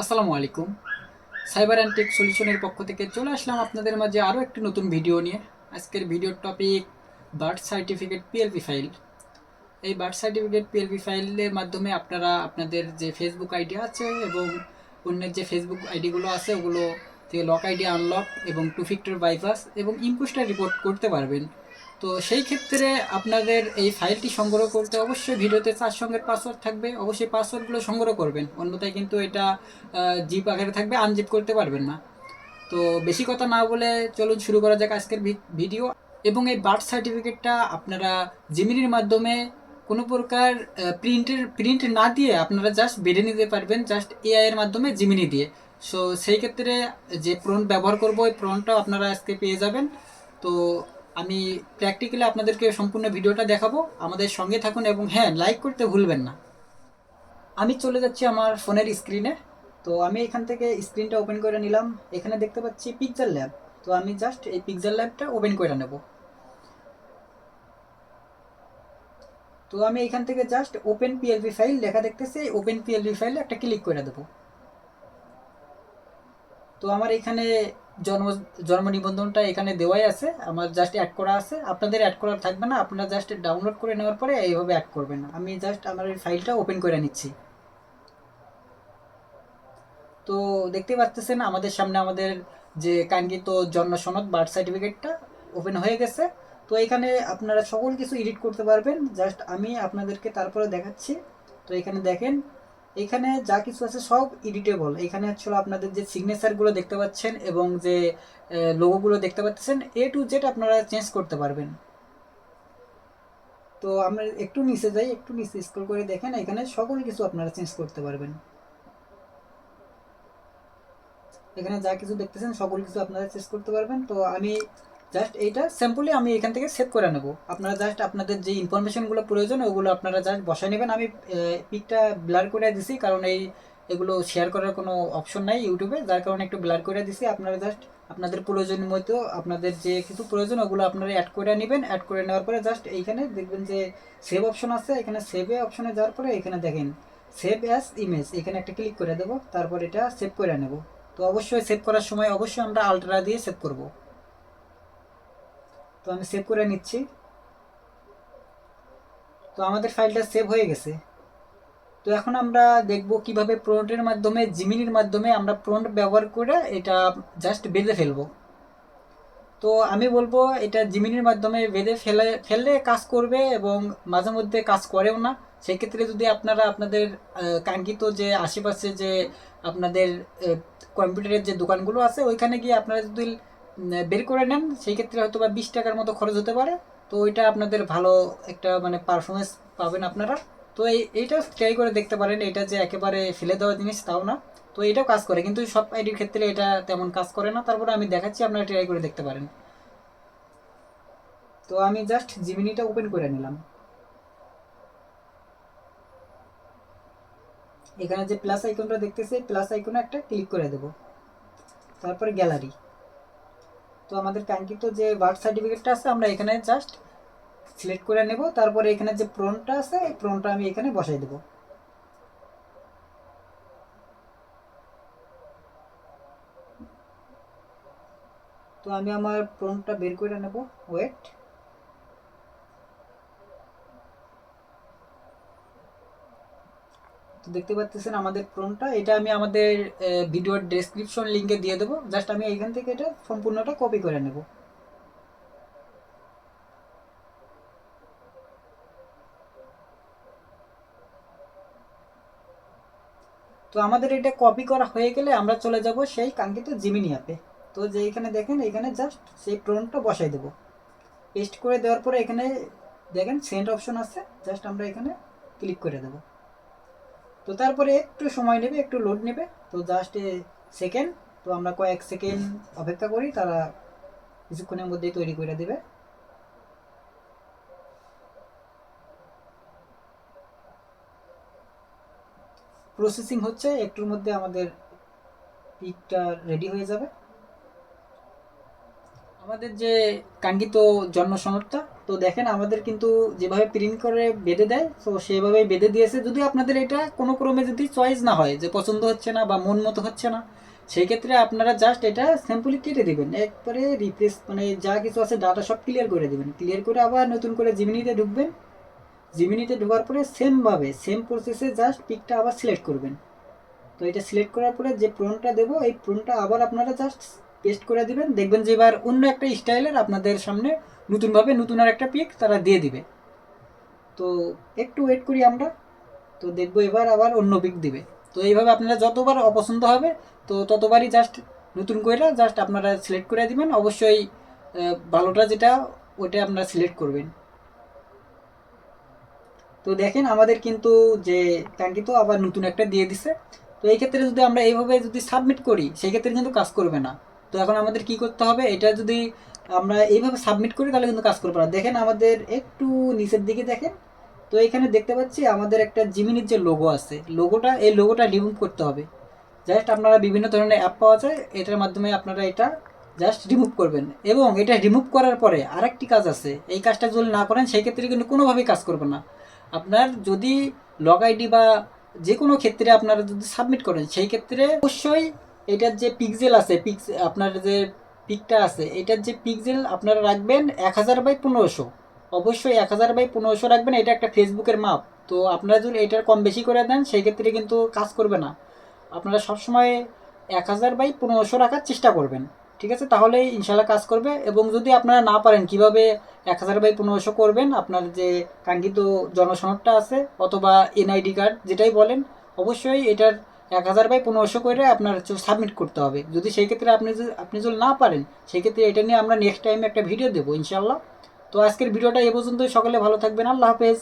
আসসালামু আলাইকুম। Cyber and take সলিউশনের পক্ষ থেকে চলে আসলাম আপনাদের মাঝে আরও একটি নতুন ভিডিও নিয়ে। আজকের ভিডিওর topic birth certificate PLP file এই বার্থ সার্টিফিকেট পিএলপি ফাইলের মাধ্যমে আপনারা আপনাদের যে ফেসবুক আইডি আছে এবং অন্যের যে ফেসবুক আইডিগুলো আছে, ওগুলো থেকে লক আইডি আনলক এবং টু ফিক্টর বাইপাস এবং ইম্পোস্টার রিপোর্ট করতে পারবেন। তো সেই ক্ষেত্রে আপনাদের এই ফাইলটি সংগ্রহ করতে অবশ্যই ভিডিওতে চার সঙ্গের পাসওয়ার্ড থাকবে। অবশ্যই পাসওয়ার্ডগুলো সংগ্রহ করবেন। অন্যথায় কিন্তু এটা জিপ আকারে থাকবে আনজিপ করতে পারবেন না। তো বেশি কথা না বলে চলুন শুরু করা যাক আজকের ভিডিও এবং এই বার্থ সার্টিফিকেটটা আপনারা জিমিনির মাধ্যমে কোনো প্রকার প্রিন্টের প্রিন্ট না দিয়ে আপনারা জাস্ট বেড়ে নিতে পারবেন জাস্ট এআইয়ের মাধ্যমে জিমিনি দিয়ে। সো সেই ক্ষেত্রে যে প্রন্ট ব্যবহার করব, ওই প্রন্টটা আপনারা আজকে পেয়ে যাবেন। তো আমি প্র্যাকটিক্যালি আপনাদেরকে সম্পূর্ণ ভিডিওটা দেখাবো। আমাদের সঙ্গে থাকুন এবং হ্যাঁ লাইক করতে ভুলবেন না। আমি চলে যাচ্ছি আমার ফোনের স্ক্রিনে তো আমি এখান থেকে স্ক্রিনটা ওপেন করে নিলাম। এখানে দেখতে পাচ্ছি পিকচার ল্যাব তো আমি জাস্ট এই পিকচার ল্যাবটা ওপেন করে নেব। তো আমি এখান থেকে জাস্ট ওপেন পিএলপি ফাইল লেখা দেখতেছি। ওপেন পিএলপি ফাইলে একটা ক্লিক করে দেবো। তো আমার এখানে জন্ম জন্ম নিবন্ধনটা এখানে দেওয়াই আছে। আমার জাস্ট অ্যাড করা আছে। আপনাদের অ্যাড করা থাকবে না। আপনারা জাস্ট ডাউনলোড করে নেওয়ার পরে এইভাবে অ্যাড করবেন। আমি জাস্ট আমার এই ফাইলটা ওপেন করে নিচ্ছি। তো দেখতে পাচ্ছেন আমাদের সামনে আমাদের যে কাঙ্ক্ষিত জন্ম সনদ বার্থ সার্টিফিকেটটা ওপেন হয়ে গেছে। তো এখানে আপনারা সকল কিছু এডিট করতে পারবেন। জাস্ট আমি আপনাদেরকে তারপরে দেখাচ্ছি। তো এখানে দেখেন এখানে যা কিছু আছে সব এডিটেবল এখানে হচ্ছে আপনাদের যে সিগনেচারগুলো দেখতে পাচ্ছেন এবং যে লোগোগুলো দেখতে পাচ্ছেন এ টু জেড আপনারা চেঞ্জ করতে পারবেন। তো আমরা একটু নিচে যাই, একটু নিচে স্ক্রল করে দেখেন, এখানে সকল কিছু আপনারা চেঞ্জ করতে পারবেন। এখানে যা কিছু দেখতেছেন, সকল কিছু আপনারা চেঞ্জ করতে পারবেন। তো আমি জাস্ট এইটা সিম্পলি আমি এখান থেকে সেভ করে নেব। আপনারা জাস্ট আপনাদের যে ইনফরমেশনগুলো প্রয়োজন, ওগুলো আপনারা জাস্ট বসায় নেবেন। আমি পিকটা ব্লার করে দিছি, কারণ এই, এগুলো শেয়ার করার কোনো অপশন নাই ইউটিউবে। যার কারণে একটু ব্লার করে দিছি। আপনারা জাস্ট আপনাদের প্রয়োজন মতো, আপনাদের যে কিছু প্রয়োজন, ওগুলো আপনারা অ্যাড করে নেবেন। অ্যাড করে নেওয়ার পরে জাস্ট এইখানে দেখবেন যে সেভ অপশন আছে। এখানে সেভে অপশনে যাওয়ার পরে এখানে দেখেন সেভ অ্যাজ ইমেজ এখানে একটা ক্লিক করে দেবো। তারপর এটা সেভ করে নেব। তো অবশ্যই সেভ করার সময় অবশ্যই আমরা আলট্রা দিয়ে সেভ করব। তো আমি সেভ করে নিচ্ছি। তো আমাদের ফাইলটা সেভ হয়ে গেছে। তো এখন আমরা দেখব কীভাবে প্রন্টের মাধ্যমে জিমিনির মাধ্যমে আমরা প্রন্ট ব্যবহার করে এটা জাস্ট বেঁধে ফেলব। তো আমি বলব, এটা জিমিনির মাধ্যমে বেঁধে ফেলে, ফেললে কাজ করবে এবং মাঝে মধ্যে কাজ করেও না। সেক্ষেত্রে যদি আপনারা আপনাদের কাঙ্ক্ষিত যে আশেপাশে যে আপনাদের কম্পিউটারের যে দোকানগুলো আছে, ওইখানে গিয়ে আপনারা যদি বের করে নেন। সেই ক্ষেত্রে হয়তো বা বিশ টাকার মতো খরচ হতে পারে। তো ওইটা আপনাদের ভালো একটা মানে পারফরমেন্স পাবেন আপনারা। তো এই, এইটা ট্রাই করে দেখতে পারেন। এটা যে একেবারে ফেলে দেওয়া জিনিস, তাও না। তো এটাও কাজ করে। কিন্তু সব আইডির ক্ষেত্রে এটা তেমন কাজ করে না। তারপরে আমি দেখাচ্ছি, আপনারা ট্রাই করে দেখতে পারেন। তো আমি জাস্ট জিমিনিটা ওপেন করে নিলাম। এখানে যে প্লাস আইকনটা দেখতেছি প্লাস আইকনে একটা ক্লিক করে দেব। তারপরে গ্যালারি তো আমাদের কাঙ্ক্ষিত যে বার্থ সার্টিফিকেটটা আছে, আমরা এখানে জাস্ট সিলেক্ট করে নেব। তারপরে এখানে যে প্রনটা আছে, এই প্রনটা আমি এখানে বসাই দেব। তো আমি আমার প্রনটা বের করে নেব। ওয়েট তো দেখতে পাচ্ছেন আমাদের প্রনটা এটা আমি আমাদের ভিডিওর ডেসক্রিপশন লিঙ্কে দিয়ে দেবো। জাস্ট আমি এখান থেকে এটা সম্পূর্ণটা কপি করে নেব। তো আমাদের এটা কপি করা হয়ে গেলে আমরা চলে যাব সেই কাঙ্ক্ষিত জিমিনি অ্যাপে তো যে এখানে দেখেন, এখানে জাস্ট সেই প্রনটা বসাই দেবো। পেস্ট করে দেওয়ার পরে এখানে দেখেন সেন্ড অপশন আছে। জাস্ট আমরা এখানে ক্লিক করে দেবো। তো তারপরে একটু সময় নেবে, একটু লোড নেবে। তো জাস্ট সেকেন্ড তো আমরা কয়েক সেকেন্ড অপেক্ষা করি, তারা কিছুক্ষণের মধ্যেই তৈরি করে দেবে। প্রসেসিং হচ্ছে, একটুর মধ্যে আমাদের পিকটা রেডি হয়ে যাবে। আমাদের যে কাঙ্ক্ষিত জন্ম সনদটা তো দেখেন আমাদের কিন্তু যেভাবে প্রিন্ট করে বেঁধে দেয়, তো সেভাবেই বেঁধে দিয়েছে। যদি আপনাদের এটা কোনো ক্রমে যদি চয়েস না হয়, যে পছন্দ হচ্ছে না বা মন মতো হচ্ছে না সেই ক্ষেত্রে আপনারা জাস্ট এটা সিম্পলি কেটে দিবেন। একবারে রিপ্লেস মানে যা কিছু আছে ডাটা সব ক্লিয়ার করে দিবেন। ক্লিয়ার করে আবার নতুন করে জিমিনিতে ঢুকবেন। জিমিনিতে ঢোকার পরে সেমভাবে সেম প্রসেসে জাস্ট পিকটা আবার সিলেক্ট করবেন। তো এটা সিলেক্ট করার পরে যে প্রনটা দেবো, এই প্রনটা আবার আপনারা জাস্ট পেস্ট করে দিবেন। দেখবেন যে এবার অন্য একটা স্টাইলের আপনাদের সামনে নতুনভাবে নতুন আর একটা পিক তারা দিয়ে দিবে। তো একটু ওয়েট করি আমরা। তো দেখব এবার আবার অন্য পিক দিবে। তো এইভাবে আপনারা যতবার অপছন্দ হবে, তো ততবারই জাস্ট নতুন করে জাস্ট আপনারা সিলেক্ট করে দিবেন। অবশ্যই ভালোটা যেটা ওটা আপনারা সিলেক্ট করবেন। তো দেখেন আমাদের কিন্তু যে কাঙ্ক্ষিত আবার নতুন একটা দিয়ে দিছে। তো এই ক্ষেত্রে যদি আমরা এইভাবে যদি সাবমিট করি, সেই ক্ষেত্রে কিন্তু কাজ করবে না। তো এখন আমাদের কি করতে হবে? এটা যদি আমরা এইভাবে সাবমিট করি, তাহলে কিন্তু কাজ করবে না দেখেন আমাদের একটু নিচের দিকে দেখেন। তো এখানে দেখতে পাচ্ছি আমাদের একটা জিমিনির যে লোগো আছে লোগোটা এই লোগোটা রিমুভ করতে হবে। জাস্ট আপনারা বিভিন্ন ধরনের অ্যাপ পাওয়া যায়, এটার মাধ্যমে আপনারা এটা জাস্ট রিমুভ করবেন। এবং এটা রিমুভ করার পরে আরেকটি কাজ আছে, এই কাজটা যদি না করেন সেই ক্ষেত্রে কিন্তু কোনোভাবেই কাজ করবে না। আপনার যদি লগ আইডি বা যে কোনো ক্ষেত্রে আপনারা যদি সাবমিট করেন, সেই ক্ষেত্রে অবশ্যই এটার যে পিক্সেল আছে পিক্স আপনার যে পিকটা আছে, এটার যে পিক্সেল আপনারা রাখবেন এক হাজার বাই পনেরোশো। অবশ্যই এক হাজার বাই পনেরোশো রাখবেন, এটা একটা ফেসবুকের মাপ তো আপনারা যদি এটার কম বেশি করে দেন সেই ক্ষেত্রে কিন্তু কাজ করবে না। আপনারা সবসময় এক হাজার বাই পনেরোশো রাখার চেষ্টা করবেন, ঠিক আছে? তাহলে ইনশাল্লাহ কাজ করবে। এবং যদি আপনারা না পারেন, কীভাবে এক হাজার বাই পনেরোশো করবেন, আপনার যে কাঙ্ক্ষিত জনসনদটা আছে, অথবা এনআইডি কার্ড, যেটাই বলেন, অবশ্যই এটার এক হাজার বাই পনেরোশো করে আপনার হচ্ছে সাবমিট করতে হবে। যদি সেই ক্ষেত্রে আপনি যদি আপনি যদি না পারেন, সেই ক্ষেত্রে এটা নিয়ে আমরা নেক্সট টাইমে একটা ভিডিও দেবো ইনশাল্লাহ তো আজকের ভিডিওটা এ পর্যন্তই। সকালে ভালো থাকবেন। আল্লাহ হাফেজ।